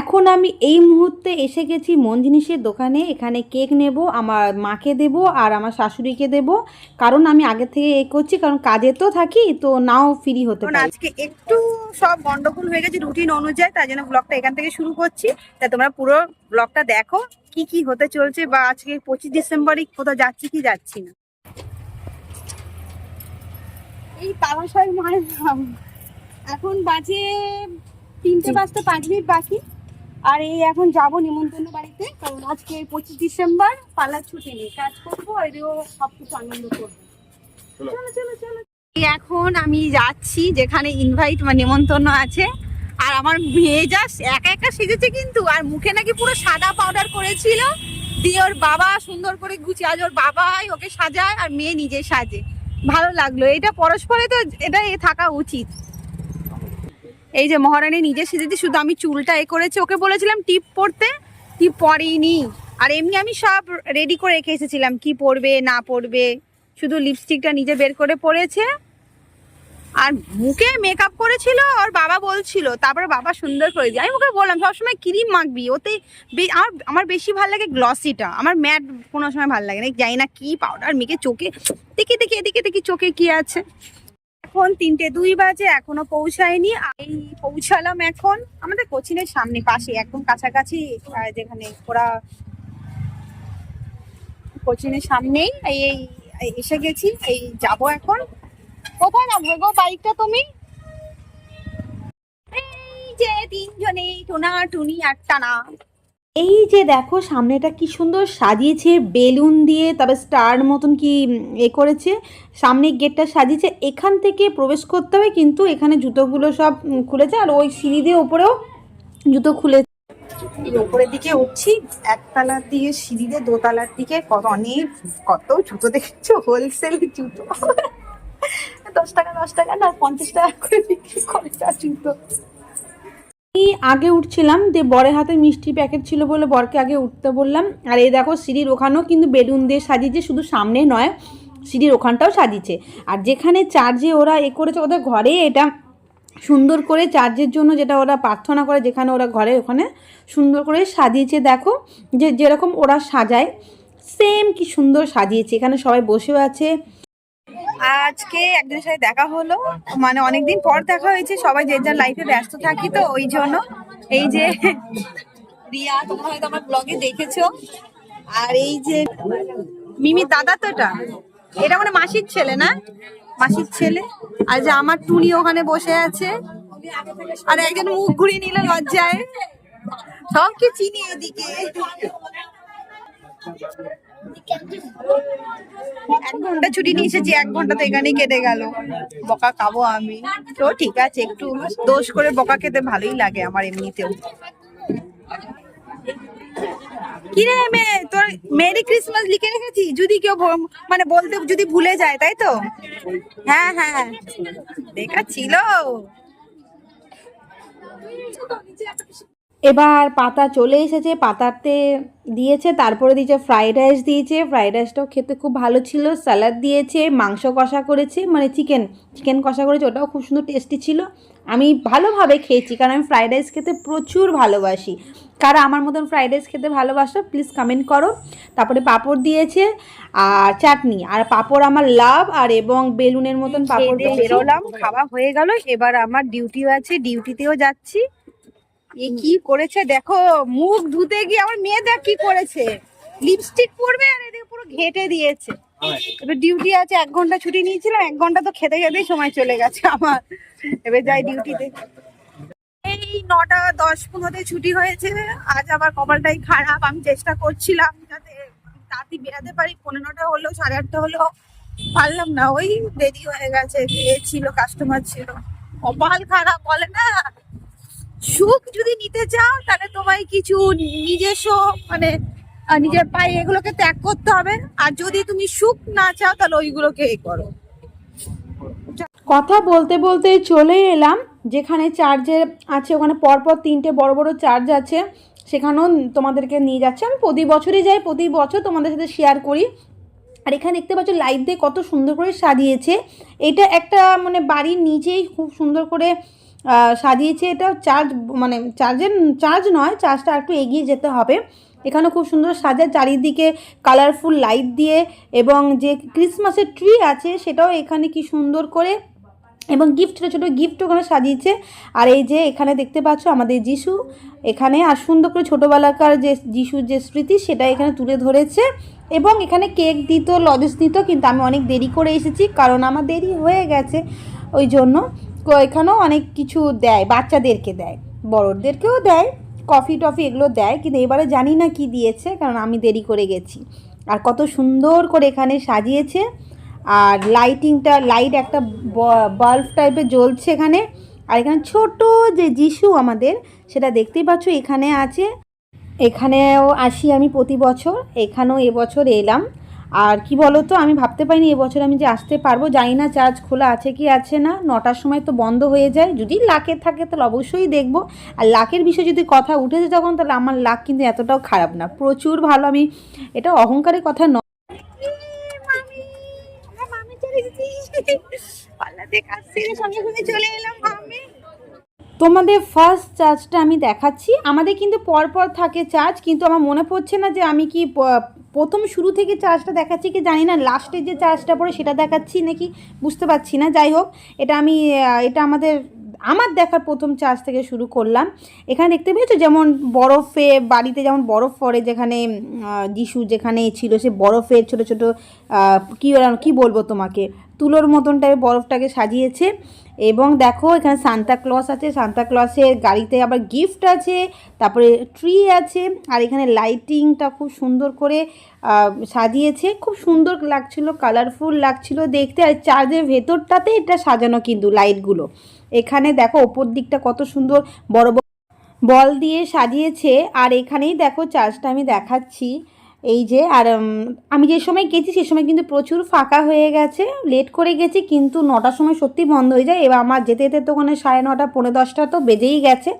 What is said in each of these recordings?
এখন আমি এই মুহূর্তে এসে গেছি মন জিনিসের দোকানে। এখানে কেক নেব আমার মাকে দেব আর আমার শাশুড়িকে দেব। কারণ আমি আগে থেকে এ করছি কারণ কাজে তো থাকি তো নাও ফ্রি হতে পারি। আজকে একটু সব গন্ডগোল হয়ে গেছে রুটিন অনুযায়ী তাই জন্য ব্লগটা এখান থেকে শুরু করছি। তাই তোমরা পুরো ব্লগটা দেখো কি কি হতে চলছে বা আজকে পঁচিশ ডিসেম্বরই কোথাও যাচ্ছি কি যাচ্ছি না। এই তালাশয় মায়ের এখন বাজে তিনটে পাঁচটা পাঁচ মিনিট বাকি। আর এই এখন যাব নিমন্ত্রণ বাড়িতে কারণ আজকে পঁচিশ ডিসেম্বর পালার ছুটি নেই। কাজ করব এদিকেও সব কিছু আনন্দ করব। চলো। চলো চলো এখন আমি যাচ্ছি যেখানে ইনভাইট বা নেমন্তন্ন আছে। আর আমার মেয়ে যা একা একা সেজেছে কিন্তু আর মুখে নাকি পুরো সাদা পাউডার করেছিল। দিয়ে ওর বাবা সুন্দর করে গুছিয়ে আজ ওর বাবাই ওকে সাজায় আর মেয়ে নিজে সাজে। ভালো লাগল। এটা পরস্পরে তো এটা থাকা উচিত। এই যে মহারানী নিজে সেজেছে, শুধু আমি চুলটা এ করেছি, ওকে বলেছিলাম টিপ পরতে, টিপ পরেইনি আর এমনি আমি সব রেডি করে রেখে এসেছিলাম, কি পরবে, না পরবে। শুধু লিপস্টিকটা নিজে বের করে পরেছে। আর মুখে মেকআপ করেছিল, ওর বাবা বলছিল, তারপরে বাবা সুন্দর করে দিয়ে আমি ওকে বললাম, সবসময় ক্রিম মাখবি, ওতে আমার আমার বেশি ভালো লাগে গ্লসিটা আমার ম্যাট কোনো সময় ভালো লাগে না জানি না কি পাউডার মেখে চোখে, দেখি দেখি, এদিকে দেখি চোখে কি আছে। এখন তিনটে দুই বাজে, এখনও পৌঁছায়নি। আর এই পৌঁছালাম এখন আমাদের কোচিনের সামনে পাশে, একদম কাছাকাছি যেখানে ওরা কোচিনের সামনেই এই এসে গেছি, এই যাব এখন। কোথায় নামবে গো বাইকটা তুমি? এই যে তিনজনে টোনা টুনি আটটা না এই যে দেখো, সামনেটা কি সুন্দর সাজিয়েছে, বেলুন দিয়ে, তবে স্টার মতন কি এ করেছে। সামনে গেটটা সাজিয়েছে, এখান থেকে প্রবেশ করতে হবে, কিন্তু এখানে জুতোগুলো সব খুলেছে, আর ওই সিঁড়ি দিয়ে ওপরেও জুতো খুলে এই উপরের দিকে উঠছি একতলার দিকে সিঁড়ি দিয়ে দোতলার দিকে কত অনেক, কত জুতো দেখেছ? হোলসেল জুতো। দশ টাকা দশ টাকা না, পঞ্চাশ টাকা করে বিক্রি করে জুতো। আমি আগে উঠছিলাম দিয়ে বরের হাতে মিষ্টি প্যাকেট ছিল বলে বরকে আগে উঠতে বললাম। আর এই দেখো সিঁড়ির ওখানেও কিন্তু বেলুন দিয়ে সাজিয়েছে, শুধু সামনে নয়, সিঁড়ির ওখানটাও সাজিয়েছে। আর যেখানে চার্জে ওরা এ করেছে, ওদের ঘরে এটা সুন্দর করে চার্জের জন্য যেটা ওরা প্রার্থনা করে, যেখানে ওরা ঘরে ওখানে সুন্দর করে সাজিয়েছে। দেখো যে যেরকম ওরা সাজায় সেম কি সুন্দর সাজিয়েছে। এখানে সবাই বসেও আছে আজকে একজনের সাথে দেখা হলো। মানে অনেকদিন পর দেখা হয়েছে, সবাই যে যার লাইফে ব্যস্ত থাকি তো, ওই জন্য। এই যে রিয়া, তোমরা হয়তো আমার ব্লগে দেখেছ। আর এই যে মিমির দাদা তো এটা? এটা মানে মাসির ছেলে না? মাসির ছেলে। আর যে আমার টুনি ওখানে বসে আছে। আর একজন মুখ ঘুরিয়ে নিল লজ্জায়। সব কি চিনি এদিকে। এক ঘণ্টা ছুটি নিয়ে এসেছি এক ঘণ্টা তো এখানেই কেটে গেল। বকা খাব আমি। তো ঠিক আছে, একটু দোষ করে বকা খেতে ভালোই লাগে আমার এমনিতেও। কি রে মেয়ে, তোর মেরি ক্রিসমাস লিখে রেখেছি? যদি কেউ মানে বলতে যদি ভুলে যায়, তাই তো? হ্যাঁ হ্যাঁ। দেখা ছিল। এবার পাতা চলে এসেছে পাতাতে দিয়েছে তারপরে দিয়েছে ফ্রাইড রাইস দিয়েছে ফ্রাইড রাইসটাও খেতে খুব ভালো ছিল স্যালাড দিয়েছে মাংস কষা করেছে মানে চিকেন চিকেন কষা করেছে ওটাও খুব সুন্দর টেস্টি ছিল। আমি ভালোভাবে খেয়েছি কারণ আমি ফ্রাইড রাইস খেতে প্রচুর ভালোবাসি। কারা আমার মতন ফ্রাইড রাইস খেতে ভালোবাসো প্লিজ কমেন্ট করো। তারপরে পাঁপড় দিয়েছে আর চাটনি আর পাঁপড় আমার লাভ আর এবং বেলুনের মতন পাঁপড় বেরোলাম খাওয়া হয়ে গেল এবার আমার ডিউটিও আছে ডিউটিতেও যাচ্ছি। এ কি করেছে? দেখো মুখ ধুতে গিয়ে আমার মেয়ে দেখ কি করেছে। লিপস্টিক পরবে আর এদিকে পুরো ঘেটে দিয়েছে। এবার ডিউটি আছে এক ঘণ্টা ছুটি নিয়েছিলাম এক ঘণ্টা তো খেতে খেতেই সময় চলে গেছে আমার। এবার যাই ডিউটিতে এই নটা দশ পনেরোতে ছুটি হয়েছে আজ আবার কপালটাই খারাপ আমি চেষ্টা করছিলাম যাতে তাড়াতাড়ি বেরাতে পারি পনেরোটা হলেও সাড়ে আটটা হলেও পারলাম না ওই দেরি হয়ে গেছে ছিল কাস্টমার ছিল। কপাল খারাপ বলে না সুখ যদি নিতে চাও, তাহলে তোমায় কিছু নিজস্ব মানে নিজের পায়ে এগুলোকে ত্যাগ করতে হবে। আর যদি তুমি সুখ না চাও, তাহলে ওইগুলোকে এ করো। কথা বলতে বলতে চলে এলাম, যেখানে চার্জের আছে, ওখানে পরপর তিনটে বড় বড় চার্জ আছে। সেখানেও তোমাদেরকে নিয়ে যাচ্ছে। আমি প্রতি বছরই যাই, প্রতি বছর তোমাদের সাথে শেয়ার করি। আর এখানে দেখতে পাচ্ছ লাইট দিয়ে কত সুন্দর করে সাজিয়েছে। এটা একটা মানে বাড়ির নিচেই খুব সুন্দর করে সাজিয়েছে এটা চার্জ মানে চার্জের চার্জ নয় চার্জটা একটু এগিয়ে যেতে হবে। এখানে খুব সুন্দর সাজা, চারিদিকে কালারফুল লাইট দিয়ে এবং যে ক্রিসমাসের ট্রি আছে সেটাও এখানে কি সুন্দর করে এবং গিফট ছোটো ছোটো গিফট ওখানে সাজিয়েছে। আর এই যে এখানে দেখতে পাচ্ছ আমাদের যিশু, এখানে আর সুন্দর করে ছোটোবেলাকার যে যিশুর যে স্মৃতি সেটা এখানে তুলে ধরেছে। এবং এখানে কেক দিত, লজেস দিত, কিন্তু আমি অনেক দেরি করে এসেছি, কারণ আমার দেরি হয়ে গেছে ওই জন্য। এখানেও অনেক কিছু দেয়, বাচ্চাদেরকে দেয়, বড়দেরকেও দেয়, কফি টফি এগুলো দেয়, কিন্তু এবারে জানি না কি দিয়েছে, কারণ আমি দেরি করে গেছি। আর কত সুন্দর করে এখানে সাজিয়েছে, আর লাইটিংটা লাইট একটা বাল্ব টাইপের জ্বলছে এখানে। আর এখানে ছোট যে যিশু আমাদের, সেটা দেখতেই পাচ্ছ এখানে আছে। এখানেও আসি আমি প্রতি বছর, এখানেও এবছর এলাম। আর কি বলো তো আমি ভাবতে পারিনি এবছর আমি যে আসতে পারব, জানি না চার্জ খোলা আছে কি আছে না, নটার সময় তো বন্ধ হয়ে যায়, যদি লাকের থাকে তাহলে অবশ্যই দেখব। আর লাকের বিষয়ে যদি কথা উঠেছে যখন তাহলে আমার লাক কিন্তু এতটাও খারাপ না। প্রচুর ভালো, আমি, এটা অহংকারের কথা নয় চলে এলাম তোমাদের ফার্স্ট চার্জটা আমি দেখাচ্ছি। আমাদের কিন্তু পরপর থাকে চার্জ কিন্তু আমার মনে পড়ছে না যে আমি কি প্রথম শুরু থেকে চার্জটা দেখাচ্ছি কি জানি না, লাস্টে যে চার্জটা পড়ে সেটা দেখাচ্ছি নাকি, বুঝতে পারছি না। যাই হোক, এটা আমি এটা আমাদের, আমার দেখার প্রথম চার্জ থেকে শুরু করলাম। এখানে দেখতে পেয়েছ যেমন বরফে, বাড়িতে যেমন বরফ পড়ে, যেখানে যিশু যেখানে ছিল, সে বরফের ছোট ছোট কি কি বলব তোমাকে, তুলোর মতন টাইপের বরফটাকে সাজিয়েছে। এবং দেখো, এখানে সান্তা ক্লস আছে। সান্তা ক্লসের গাড়িতে আবার গিফট আছে, তারপরে ট্রি আছে, আর এখানে লাইটিংটা খুব সুন্দর করে সাজিয়েছে। খুব সুন্দর লাগছিল কালারফুল লাগছিল দেখতে, আর চার্জের ভেতরটাতে এটা সাজানো কিন্তু লাইটগুলো এখানে দেখো, ওপর দিকটা কত সুন্দর, বড় বড় বল দিয়ে সাজিয়েছে। আর এখানেই দেখো চার্জটা আমি দেখাচ্ছি। এই যে, আর আমি যে সময় গেছি সে সময় কিন্তু প্রচুর ফাঁকা হয়ে গেছে লেট করে গেছি, কিন্তু নটার সময় সত্যি বন্ধ হয়ে যায়। এবার আমার যেতে যেতে তো ওখানে সাড়ে নটা, পৌনে দশটা তো বেজেই গেছে।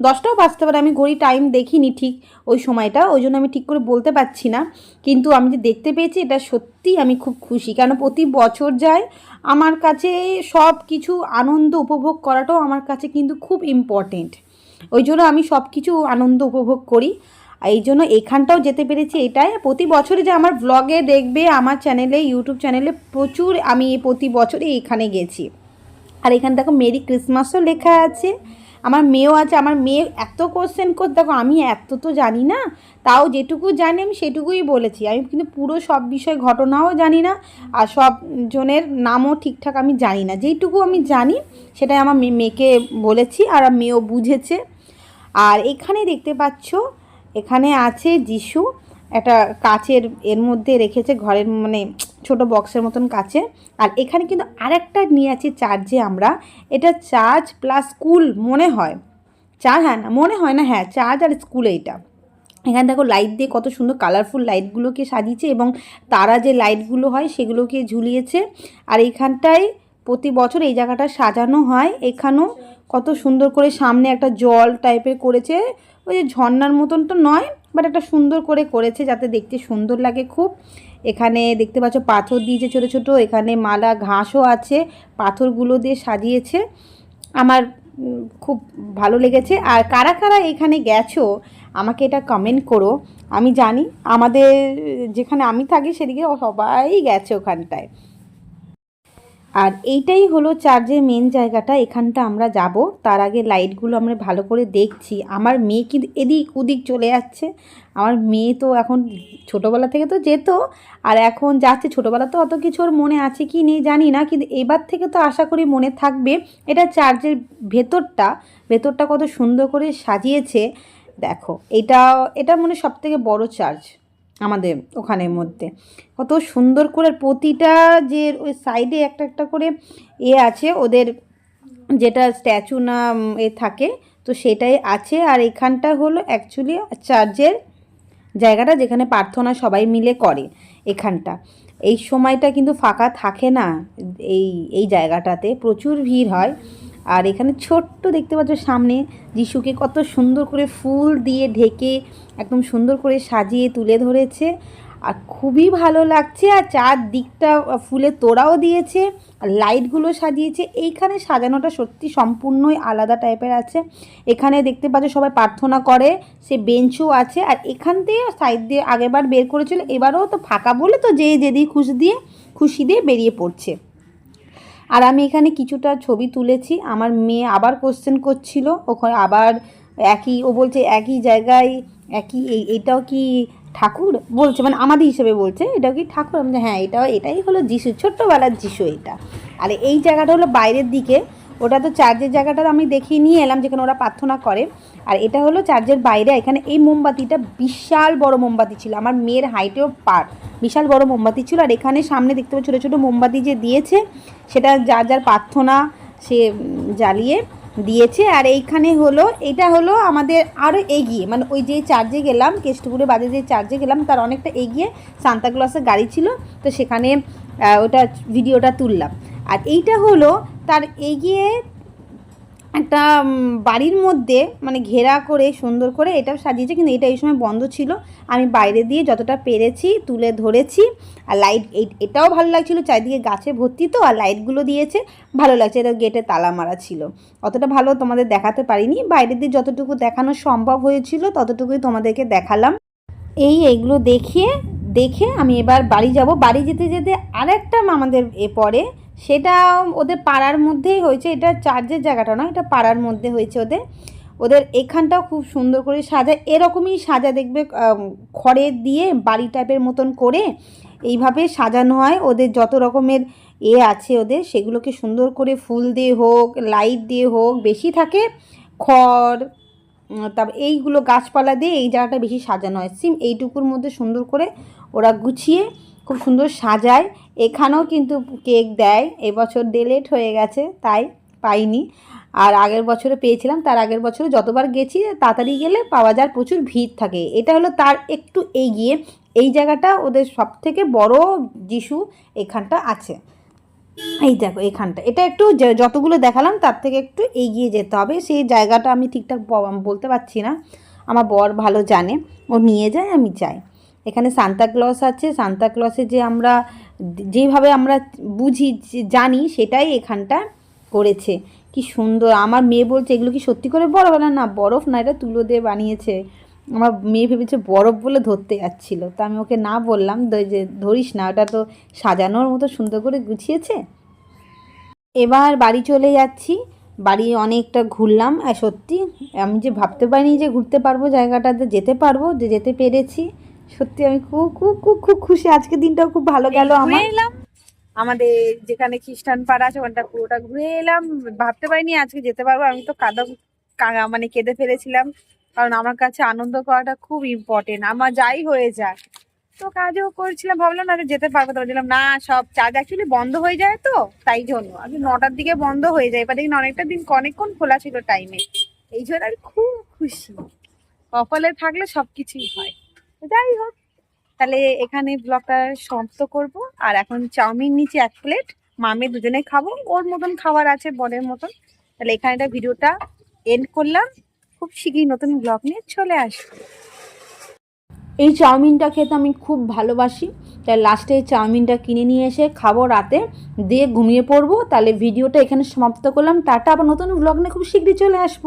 দশটাও বাজতে পারে, আমি ঘড়ি টাইম দেখিনি ঠিক ওই সময়টা, ওই জন্য আমি ঠিক করে বলতে পারছি না। কিন্তু আমি যে দেখতে পেয়েছি, এটা সত্যি আমি খুব খুশি, কেন প্রতি বছর যায়, আমার কাছে সব কিছু আনন্দ উপভোগ করাটাও আমার কাছে কিন্তু খুব ইম্পর্টেন্ট ওই জন্য আমি সব কিছু আনন্দ উপভোগ করি। এই জন্য এখানটাও যেতে পেরেছি এটাই। প্রতি বছরে যে আমার ব্লগে দেখবে, আমার চ্যানেলে ইউটিউব চ্যানেলে প্রচুর আমি প্রতি বছরই এখানে গেছি। আর এখানে দেখো মেরি ক্রিসমাসও লেখা আছে। আমার মেয়েও আছে। আমার মেয়ে এত কোশ্চেন করতে দেখো আমি এত তো জানি না। তাও যেটুকু জানি আমি সেটুকুই বলেছি। আমি কিন্তু পুরো সব বিষয় ঘটনাও জানি না। আর সব জনের নামও ঠিকঠাক আমি জানি না। যেইটুকু আমি জানি, সেটাই আমার মেয়ে- মেয়েকে বলেছি। আর মেয়েও বুঝেছে। আর এখানে দেখতে পাচ্ছ এখানে আছে যিশু, একটা কাচের এর মধ্যে রেখেছে ঘরের মানে ছোট বক্সের মতন কাছে আর এখানে কিন্তু আরেকটা নিয়ে আছি চার্জে আমরা, এটা চার্জ প্লাস স্কুল মনে হয়। চার্জ হ্যাঁ না, মনে হয় না হ্যাঁ চার্জ আর স্কুল এইটা। এখানে দেখো লাইট দিয়ে কত সুন্দর কালারফুল লাইটগুলোকে সাজিয়েছে এবং তারা যে লাইটগুলো হয় সেগুলোকে ঝুলিয়েছে। আর এইখানটায় প্রতি বছর এই জায়গাটা সাজানো হয়। এখানেও কত সুন্দর করে সামনে একটা জল টাইপের করেছে। ওই যে ঝর্নার মতন তো নয় বাট একটা সুন্দর করে করেছে যাতে দেখতে সুন্দর লাগে খুব। এখানে দেখতে পাচ্ছ পাথর দিয়েছে ছোটো ছোটো, এখানে মালা, ঘাসও আছে, পাথরগুলো দিয়ে সাজিয়েছে। আমার খুব ভালো লেগেছে। আর কারা কারা এখানে গেছো, আমাকে এটা কমেন্ট করো। আমি জানি, আমাদের যেখানে আমি থাকি সেদিকে সবাই গেছে ওখানটায়। আর এইটাই হলো চার্জের মেন জায়গাটা, এখানটা আমরা যাব। তার আগে লাইটগুলো আমরা ভালো করে দেখছি। আমার মেয়ে কিন্তু এদিক ওদিক চলে যাচ্ছে। আমার মেয়ে তো এখন ছোটোবেলা থেকে তো যেত, আর এখন যাচ্ছে। ছোটোবেলা তো অত কিছু ওর মনে আছে কি নেই জানি না, কিন্তু এবার থেকে তো আশা করি মনে থাকবে। এটা চার্জের ভেতরটা ভেতরটা কত সুন্দর করে সাজিয়েছে। দেখো, এটা এটা মনে সব থেকে বড় চার্জ আমাদের ওখানের মধ্যে। কত সুন্দর করে প্রতিটা যে ওই সাইডে একটা একটা করে এ আছে, ওদের যেটা স্ট্যাচু না এ থাকে, তো সেটাই আছে। আর এখানটা হলো অ্যাকচুয়ালি চার্চের জায়গাটা যেখানে প্রার্থনা সবাই মিলে করে এখানটা। এই সময়টা কিন্তু ফাঁকা থাকে না এই এই জায়গাটাতে। প্রচুর ভিড় হয়। আর এখানে ছোট্ট দেখতে পাচ্ছ সামনে যিশুকে কত সুন্দর করে ফুল দিয়ে ঢেকে একদম সুন্দর করে সাজিয়ে তুলে ধরেছে। আর খুবই ভালো লাগছে, আর চারদিকটা ফুলের তোড়াও দিয়েছে, আর লাইটগুলো সাজিয়েছে। এইখানে সাজানোটা সত্যি সম্পূর্ণই আলাদা টাইপের আছে। এখানে দেখতে পাচ্ছ সবাই প্রার্থনা করে, সে বেঞ্চও আছে, আর এখান দিয়ে সাইড দিয়ে আগেরবার বের করেছিল, এবারও তো ফাঁকা বলে তো যে যেদিকে খুশি দিয়ে খুশি দিয়ে বেরিয়ে পড়ছে। আর আমি এখানে কিছুটা ছবি তুলেছি। আমার মেয়ে আবার কোশ্চেন করছিল, ওখানে আবার একই, ও বলছে একই জায়গায় একই, এই, এটাও কি ঠাকুর? বলছে মানে আমাদের হিসেবে বলছে, এটাও কি ঠাকুর? আমি হ্যাঁ এটাও, এটাই হলো যিশু, ছোট্টবেলার যিশু এটা। আর এই জায়গাটা হলো বাইরের দিকে, ওটা তো চার্চের জায়গাটা আমি দেখিয়ে নিয়ে এলাম, যেখানে ওরা প্রার্থনা করে। আর এটা হলো চার্চের বাইরে, এখানে এই মোমবাতিটা বিশাল বড় মোমবাতি ছিল। আমার মেয়ের হাইটেও পার, বিশাল বড় মোমবাতি ছিল। আর এখানে সামনে দেখতে পাচ্ছি, ছোটো ছোটো মোমবাতি যে দিয়েছে সেটা যার যার প্রার্থনা সে জ্বালিয়ে দিয়েছে। আর এইখানে হলো এটা হলো আমাদের আরও এগিয়ে মানে ওই যে চার্জে গেলাম, কেষ্টপুরে বাজে যে চার্জে গেলাম, তার অনেকটা এগিয়ে সান্তাক্লসের গাড়ি ছিল, তো সেখানে ওটা ভিডিওটা তুললাম। আর এইটা হলো তার এগিয়ে একটা বাড়ির মধ্যে মানে ঘেরা করে, সুন্দর করে এটা সাজিয়েছে, কিন্তু এটা এই সময় বন্ধ ছিল। আমি বাইরে দিয়ে যতটা পেরেছি, তুলে ধরেছি। আর লাইট এটাও ভালো লাগছিল, চারিদিকে গাছে ভর্তি তো, আর লাইটগুলো দিয়েছে, ভালো লাগছে এটা গেটে তালা মারা ছিল। অতটা ভালো তোমাদের দেখাতে পারিনি, বাইরের দিয়ে যতটুকু দেখানো সম্ভব হয়েছিল, ততটুকুই তোমাদেরকে দেখালাম। এই এইগুলো দেখিয়ে, দেখে আমি এবার বাড়ি যাব। বাড়ি যেতে যেতে আরেকটা আমাদের এ পড়ে, সেটা ওদের পাড়ার মধ্যেই হয়েছে, এটা চার্জের জায়গাটা নয়, এটা পাড়ার মধ্যে হয়েছে ওদের। ওদের এখানটাও খুব সুন্দর করে সাজা, এরকমই সাজা দেখবে খড়ের দিয়ে বাড়ি টাইপের মতন করে এইভাবে সাজানো হয়। ওদের যত রকমের এ আছে ওদের, সেগুলোকে সুন্দর করে ফুল দিয়ে হোক, লাইট দিয়ে হোক, বেশি থাকে খড় তারপর এইগুলো গাছপালা দিয়ে এই জায়গাটা বেশি সাজানো হয়। সিম, এইটুকুর মধ্যে সুন্দর করে ওরা গুছিয়ে খুব সুন্দর সাজায়। এখানেও কিন্তু কেক দেয়, এবছর ডেলেট হয়ে গেছে, তাই পাইনি। আর আগের বছরে পেয়েছিলাম, তার আগের বছরে যতবার গেছি, তাড়াতাড়ি গেলে পাওয়া যায় প্রচুর ভিড় থাকে। এটা হলো তার একটু এগিয়ে। এই জায়গাটা ওদের সব থেকে বড় যিশু এখানটা আছে। এই দেখো এখানটা। এটা একটু যতগুলো দেখালাম, তার থেকে একটু এগিয়ে যেতে হবে। সেই জায়গাটা আমি ঠিকঠাক বলতে পারছি না। আমার বর ভালো জানে। ও নিয়ে যায়, আমি যাই। এখানে সান্তাক্লস আছে। সান্তাক্লসে যে আমরা, যেভাবে আমরা বুঝি জানি, সেটাই এখানটা করেছে। কি সুন্দর। আমার মেয়ে বলছে এগুলো কি সত্যি করে বরফ? বলে না বরফ না এটা তুলো দিয়ে বানিয়েছে। আমার মেয়ে ভেবেছে বরফ বলে ধরতে যাচ্ছিল। তা আমি ওকে না বললাম যে ধরিস না ওটা তো সাজানোর মতো সুন্দর করে গুছিয়েছে। এবার বাড়ি চলে যাচ্ছি। বাড়ি অনেকটা ঘুরলাম আর সত্যি আমি যে ভাবতে পারিনি যে ঘুরতে পারব জায়গাটাতে যেতে পারব যে যেতে পেরেছি। সত্যি আমি খুব খুব খুব খুব খুশি। আজকে দিনটাও খুব ভালো গেল আমার। এলাম। আমাদের যেখানে খ্রিস্টান পাড়া আছে, ওখানটা পুরোটা ঘুরে এলাম। ভাবতে পারিনি আজকে যেতে পারব। আমি তো কাদা কাগা মানে কেঁদে ফেলেছিলাম। কারণ আমার কাছে আনন্দ করাটা খুব ইম্পর্টেন্ট আমার যাই হয়ে যাক। তো কাজও করছিলাম, ভাবলাম না যেতে পারব। তো বলছিলাম না, সব চার্জ অ্যাকচুয়ালি বন্ধ হয়ে যায় তো? তাই জন্য। আমি নটার দিকে বন্ধ হয়ে যায় এবার দেখুন অনেকটা দিন, অনেকক্ষণ খোলা ছিল টাইমে এই জন্য আমি খুব খুশি। কপালে থাকলে সব কিছুই হয়। যাই হোক তাহলে এখানে ব্লগটা সমাপ্ত করব। আর এখন চাউমিন নিচে এক প্লেট, মামে দুজনে খাব। ওর মতন খাবার আছে, বরের মতন। তাহলে এখানে একটা ভিডিওটা এন্ড করলাম। খুব শীঘ্রই নতুন ব্লগ নিয়ে চলে আসব। এই চাউমিনটা খেতে আমি খুব ভালোবাসি। তাই লাস্টে এই চাউমিনটা কিনে নিয়ে এসে খাব রাতে। দিয়ে ঘুমিয়ে পড়ব। তাহলে ভিডিওটা এখানে সমাপ্ত করলাম। টাটা, আবার নতুন ব্লগ নিয়ে খুব শীঘ্রই চলে আসব।